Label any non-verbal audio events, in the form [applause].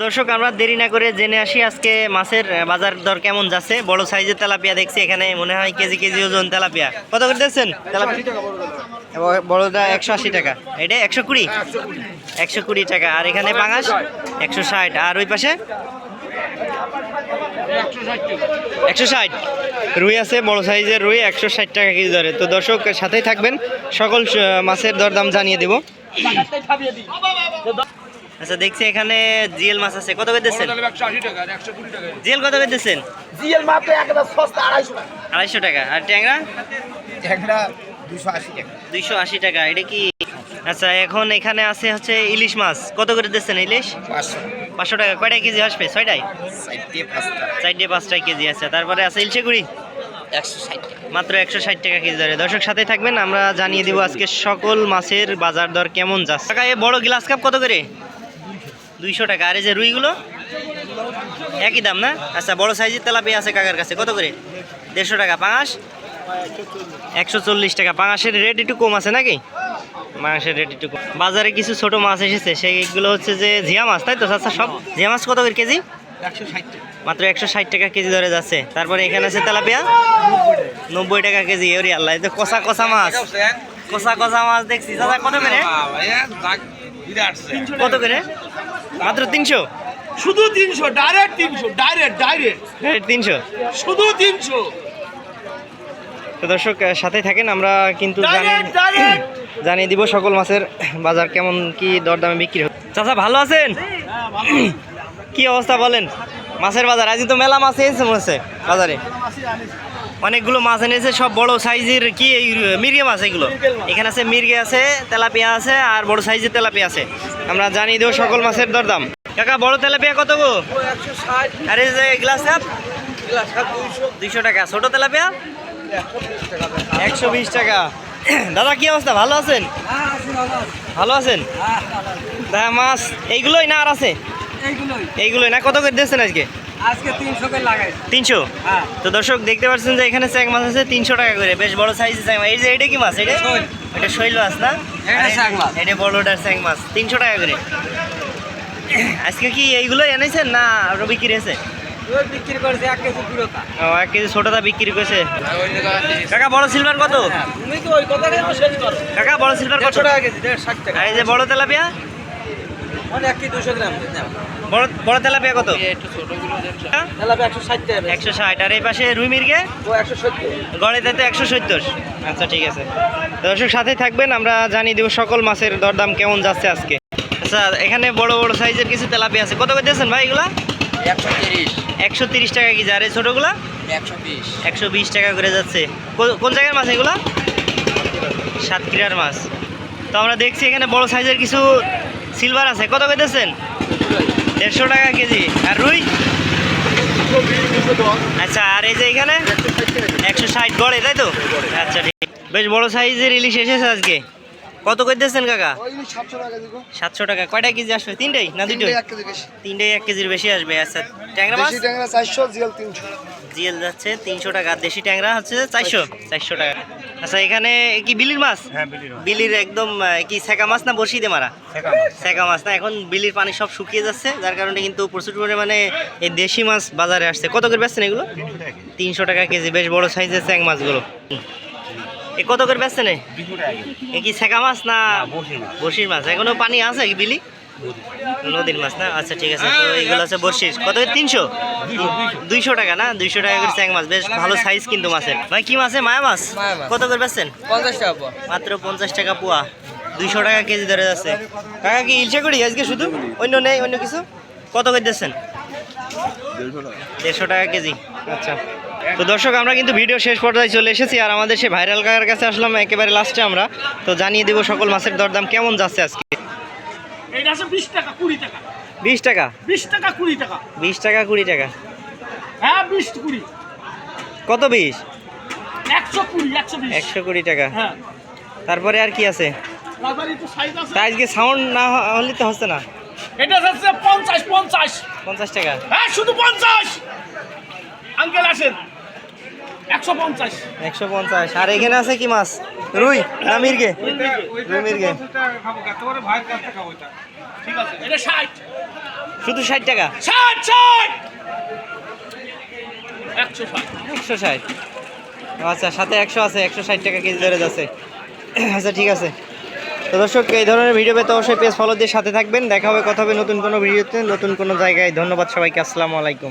দর্শক, আমরা দেরি না করে জেনে আসি আজকে মাছের বাজার দর কেমন যাচ্ছে। বড় সাইজের তেলাপিয়া দেখছি এখানে, মনে হয় কেজি কেজি ওজন তেলাপিয়া। কত করে ব- বড়টা একশো আশি টাকা। এটা একশো কুড়ি? একশো কুড়ি টাকা। আর এখানে পাঙাশ? একশো ষাট। আর ওই পাশে? একশো ষাট। রুই আছে, বড় সাইজের রুই, একশো ষাট টাকা কেজি ধরে তো দর্শক, সাথেই থাকবেন। সকল মাছের দরদাম জানিয়ে দেবো। আচ্ছা দেখছি এখানে জিএল মাছ আছে। কত টাকা জিএল কত করে দিচ্ছেন জিএল মাত্র একদম সস্তা আড়াইশো টাকা। আড়াইশো টাকা। আর ট্যাংরা? ট্যাংরা দুশো আশি টাকা। দুইশো আশি টাকা। এটা কি? আচ্ছা এখন এখানে আছে হচ্ছে ইলিশ মাছ। কত করে দিচ্ছেন ইলিশ? পাঁচশো। টাকা। কয়টায় কেজি আসবে? ছয়টায়? চারটে পাঁচটা। কেজি আছে। তারপরে আছে ইলশেগুড়ি একশো মাত্র একশো ষাট টাকা কেজি ধরে। দর্শক সাথে থাকবেন আমরা জানিয়ে দিব আজকে সকল মাছের বাজার দর কেমন যাচ্ছে। বড় গ্লাস কাপ কত করে? দুইশো টাকা। আর এই যে রুইগুলো, একই দাম না? আচ্ছা বড় সাইজের তেলাপিয়া আছে কাকার কাছে। কত করে? দেড়শো টাকা পাঙাশ? একশো চল্লিশ টাকা। পাঙাশের রেট একটু কম আছে নাকি? মাংসের রেট একটু কম। বাজারে কিছু ছোট মাছ এসেছে। সেইগুলো হচ্ছে যে ঝিয়া মাছ, তাই তো? আচ্ছা সব ঝিয়া মাছ কত করে কেজি? মাত্র একশো ষাট টাকা কেজি ধরে যাচ্ছে। তারপরে এখানে আছে তেলাপিয়া। নব্বই টাকা কেজি, ওরি আল্লাহ কষা কষা মাছ। কষা কষা মাছ দেখছি। দাদা, কত করে? কত করে? মাত্র তিনশো? শুধু তিনশো ডাইরেক্ট তিনশো ডাইরেক্ট ডাইরেক্ট তিনশো? শুধু তিনশো। তো দর্শক সাথে থাকেন আমরা কিন্তু জানি ডাইরেক্ট ডাইরেক্ট জানিয়ে দিব সকল মাছের বাজার কেমন কি দরদামে বিক্রি হচ্ছে। চাচা ভালো আছেন? [coughs] কি অবস্থা বলেন? মাছের বাজার আজকে তো মেলা মাছ এনেছে মনে হচ্ছে বাজারে। অনেকগুলো মাছ এনেছে, সব বড় সাইজের কি এই মির্গে মাছ এগুলো? এখানে আছে মির্গে আছে, তেলাপিয়া আছে আর বড় সাইজের তেলাপিয়া আছে। আমরা জানিয়ে দেবো সকল মাছের দরদাম। কাকা, বড় তেলাপিয়া কত গো? আর যে গ্লাস কাপ দুইশো টাকা। ছোট তেলাপিয়া? একশো বিশ টাকা। দাদা, কি অবস্থা? ভালো আছেন? ভালো আছেন? মাছ এইগুলোই না আর আছে? এইগুলোই। না? কত করে দিয়েছেন আজকে? আজকে তিনশো করে লাগাই তিনশো? হ্যাঁ। তো দর্শক দেখতে পাচ্ছেন যে এখানে চ্যাং মাছ আছে তিনশো টাকা করে। বেশ বড় সাইজের চ্যাং মাছ। এই যে এটা কি মাছ এটা? শৈল। এটা শৈল মাছ না? এটা চ্যাং মাছ। এটা বড়টার চ্যাং মাছ। তিনশো টাকা করে। আজকে কি এইগুলো এনেছেন না আরও বিক্রি হয়েছে? বিক্রি করেছে এক কেজি পুরোটা। ও এক কেজি ছোটটা বিক্রি করেছে। কাকা বড় সিলভার কত? তুমি তো ওই কথা শেষ করো। কাকা বড় সিলভার কত? টাকা কেজি দেড় ষাট টাকা। এই যে বড় তেলাপিয়া মানে এক কেজি দুশো গ্রাম বড় বড় তেলাপিয়া কত? একশো ষাট আর এই পাশে রুই মির্গে? ও একশো সত্তর। একশো সত্তর। আচ্ছা ঠিক আছে। দর্শক সাথে থাকবেন আমরা জানিয়ে দেবো সকল মাছের দরদাম কেমন যাচ্ছে আজকে। আচ্ছা এখানে বড় বড় সাইজের কিছু তেলাপি আছে। কত করে দিয়েছেন ভাই এগুলা? একশো তিরিশ। একশো তিরিশ টাকা কেজি। আর এই ছোটোগুলা? একশো বিশ। টাকা করে যাচ্ছে। কোন জায়গার মাছ এগুলা? সাতক্ষীরার মাছ। তো আমরা দেখছি এখানে বড় সাইজের কিছু সিলভার আছে। কত করে দিয়েছেন দেড়শো টাকা কেজি। আর রুই? আচ্ছা আর এই যে এখানে? একশো ষাট গড়ে তাই তো? আচ্ছা ঠিক। বেশ বড় সাইজের ইলিশ এসেছে আজকে। কত করে দিয়েছেন কাকা? সাতশো টাকা। কয়টা কেজি আসবে? তিনটেই না দুটোই? বেশি। তিনটেই এক কেজির বেশি আসবে। আচ্ছা ট্যাংরা মাছ? ট্যাংরা চারশো জিএল তিনশো। জিএল যাচ্ছে তিনশো টাকা। দেশি ট্যাংরা হচ্ছে চারশো। চারশো টাকা। আচ্ছা এখানে কি বিলির মাছ? হ্যাঁ, বিলির একদম কি সেকা মাছ না বসিয়ে দে মারা? সেকা মাছ। না এখন বিলির পানি সব শুকিয়ে যাচ্ছে যার কারণে কিন্তু প্রচুর পরিমাণে এই দেশি মাছ বাজারে আসছে। কত করে বেচছেন এগুলো? তিনশো টাকা কেজি বেশ বড় সাইজের চ্যাং মাছগুলো। এ কত করে বেচছেন এ? এ কি সেকা মাছ না বসির মাছ? এখনও পানি আছে কি বিলি? নদীর মাছ না? আচ্ছা ঠিক আছে। তো এইগুলো আছে বর্ষির কত তিনশো? দুইশো টাকা না? দুইশো টাকা করে চ্যাং মাছ। বেশ ভালো সাইজ কিন্তু মাছের। ভাই কি মাছে মায়া মাছ? কত করে বেচছেন? পঞ্চাশ টাকা পাওয়া মাত্র পঞ্চাশ টাকা পোয়া। দুইশো টাকা কেজি ধরে যাচ্ছে। কাকা কি ইলশা করি? আজকে শুধু? অন্য নেই? অন্য কিছু? কত করে দিচ্ছেন? দেড়শো টাকা কেজি। আচ্ছা। তো দর্শক আমরা কিন্তু ভিডিও শেষ পর্যায়ে চলে এসেছি। আর আমাদের সে ভাইরাল কাকার কাছে আসলাম একেবারে লাস্টে আমরা। তো জানিয়ে দেবো সকল মাছের দরদাম কেমন যাচ্ছে আজকে। এটা আছে বিশ টাকা কুড়ি টাকা। বিশ টাকা? বিশ টাকা কুড়ি টাকা। বিশ টাকা কুড়ি টাকা? হ্যাঁ বিশ কুড়ি। কত বিশ? একশো কুড়ি একশো বিশ। একশো কুড়ি টাকা। হ্যাঁ। তারপরে আর কি আছে? রাজবাড়ি তো সাইজ আছে। তা আজকে সাউন্ড না হলে তো হচ্ছে না। এটা হচ্ছে পঞ্চাশ পঞ্চাশ। পঞ্চাশ টাকা। হ্যাঁ শুধু পঞ্চাশ। আঙ্কেল আসেন। একশো পঞ্চাশ। একশো পঞ্চাশ। আর এখানে আছে কি মাছ? রুই না মির্গে? রুই মির্গে। শুধু ষাট টাকা? ষাট ষাট। একশো ষাট। আচ্ছা সাথে একশো আছে একশো ষাট টাকা কেজি ধরে যাচ্ছে। আচ্ছা ঠিক আছে। তো দর্শক এই ধরনের ভিডিও পেতে অবশ্যই পেজ ফলো দিয়ে সাথে থাকবেন। দেখা হবে কথা হবে নতুন কোনো ভিডিওতে নতুন কোনো জায়গায়। ধন্যবাদ সবাইকে আসসালামু আলাইকুম।